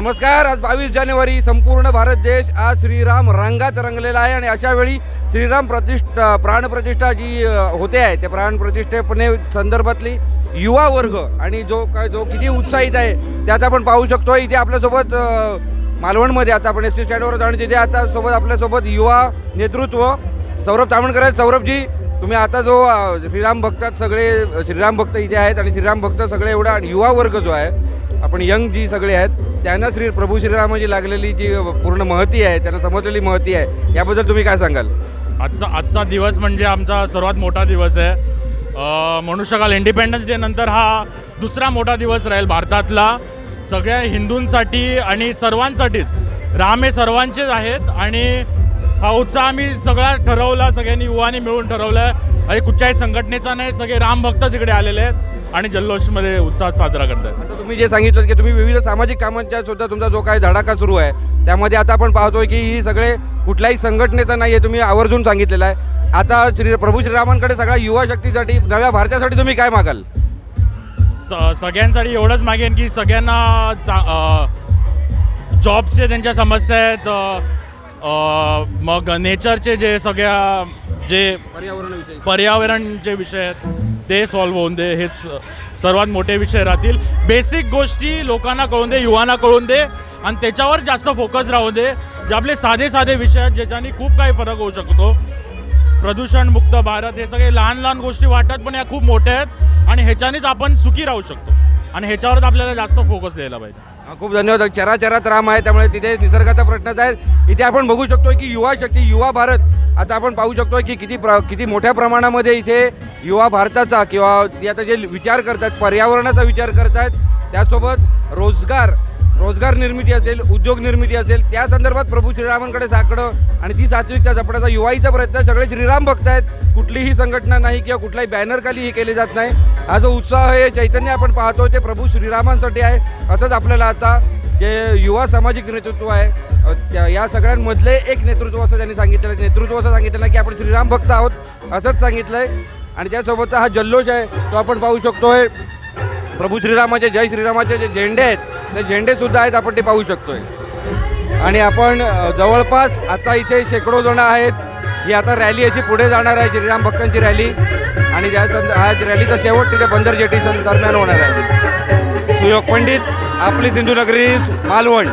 नमस्कार आज बावीस जानेवारी संपूर्ण भारत देश आज श्रीराम रंगात रंगलेला आहे आणि अशा वेळी श्रीराम प्रतिष्ठा प्राणप्रतिष्ठा जी होते आहे त्या प्राणप्रतिष्ठेपणे संदर्भातली युवा वर्ग आणि जो काय जो किती उत्साहित आहे त्यात आपण पाहू शकतो. इथे आपल्यासोबत मालवणमध्ये आता आपण एस टी स्टँडवर जाऊन तिथे आता सोबत आपल्यासोबत युवा नेतृत्व सौरभ तामणकर आहेत. सौरभजी तुम्ही आता जो श्रीराम भक्तात सगळे श्रीराम भक्त इथे आहेत आणि श्रीराम भक्त सगळे एवढा आणि युवा वर्ग जो आहे आपण यंग जी सगळे आहेत त्यांना श्री प्रभू श्रीरामाची लागलेली जी पूर्ण महती आहे त्यांना समजलेली महती आहे याबद्दल तुम्ही काय सांगाल? आजचा आजचा दिवस म्हणजे आमचा सर्वात मोठा दिवस आहे. म्हणू शकाल इंडिपेंडन्स डे नंतर हा दुसरा मोठा दिवस राहील भारतातला. सगळ्या हिंदूंसाठी आणि सर्वांसाठीच. राम हे सर्वांचेच आहेत आणि हा उत्साह आम्ही सगळा ठरवला सगळ्यांनी युवानी मिळून ठरवला. आहे आणि कुठच्याही संघटनेचा नाही सगळे राम भक्तच इकडे आलेले आहेत आणि जल्लोषमध्ये उत्साह साजरा करतात आता तुम्ही जे सांगितलं की तुम्ही विविध सामाजिक कामांच्या सुद्धा तुमचा जो काही धडाका सुरू आहे त्यामध्ये आता आपण पाहतोय की ही सगळे कुठल्याही संघटनेचा नाही आहे तुम्ही आवर्जून सांगितलेलं आहे. आता श्री प्रभू श्रीरामांकडे सगळ्या युवा शक्तीसाठी नव्या भारतासाठी तुम्ही काय मागाल? स सगळ्यांसाठी एवढंच मागेन की सगळ्यांना चा जॉबचे त्यांच्या समस्या आहेत मग नेचरचे जे सगळ्या जे पर्यावरणचे विषय आहेत ते सॉल्व्ह होऊन दे. हेच सर्वात मोठे विषय राहतील. बेसिक गोष्टी लोकांना कळून दे युवांना कळून दे आणि त्याच्यावर जास्त फोकस राहू दे. जे आपले साधे साधे विषय आहेत ज्याच्याने खूप काही फरक होऊ शकतो. प्रदूषणमुक्त भारत हे सगळे लहान लहान गोष्टी वाटतात पण या खूप मोठ्या आहेत आणि ह्याच्यानेच आपण सुखी राहू शकतो. आणि ह्याच्यावरच आपल्याला जास्त फोकस द्यायला पाहिजे. खूप धन्यवाद. चराचरात राम आहे त्यामुळे तिथे निसर्गाचा प्रश्नच आहे. इथे आपण बघू शकतो की युवा शक्ती युवा भारत आता आपण पाहू शकतो की किती प्र किती मोठ्या प्रमाणामध्ये इथे युवा भारताचा किंवा ते आता जे विचार करतात पर्यावरणाचा विचार करतात त्यासोबत रोजगार रोजगार निर्मिती असेल उद्योग निर्मिती असेल त्या संदर्भात प्रभू श्रीरामांकडे साकडं आणि ती सात्विकता जपण्याचा युवाईचा प्रयत्न सगळे श्रीराम भक्त आहेत कुठलीही संघटना नाही किंवा कुठलाही बॅनरखाली हे केले जात नाही. हा जो उत्साह आहे चैतन्य आपण पाहतो ते प्रभू श्रीरामांसाठी आहे. असंच आपल्याला आता जे युवा सामाजिक नेतृत्व आहे त्या- या सगळ्यांमधले एक नेतृत्व असं त्यांनी सांगितलं नेतृत्व असं सांगितलं की आपण श्रीराम भक्त आहोत असंच सांगितलं आहे आणि त्यासोबतचा हा जल्लोष आहे तो आपण पाहू शकतो आहे प्रभू श्रीरामाचे जय श्रीरामाचे जे झेंडे आहेत ते झेंडेसुद्धा आहेत आपण ते पाहू शकतोय. आणि आपण जवळपास आता इथे शेकडो जण आहेत. ही आता रॅली अशी पुढे जाणार आहे श्रीराम भक्तांची रॅली. आणि त्या संद आज रॅलीचा शेवट तिथे बंदर जेटी दरम्यान होणार आहे. सुयोग पंडित आपली सिंधुनगरी मालवण.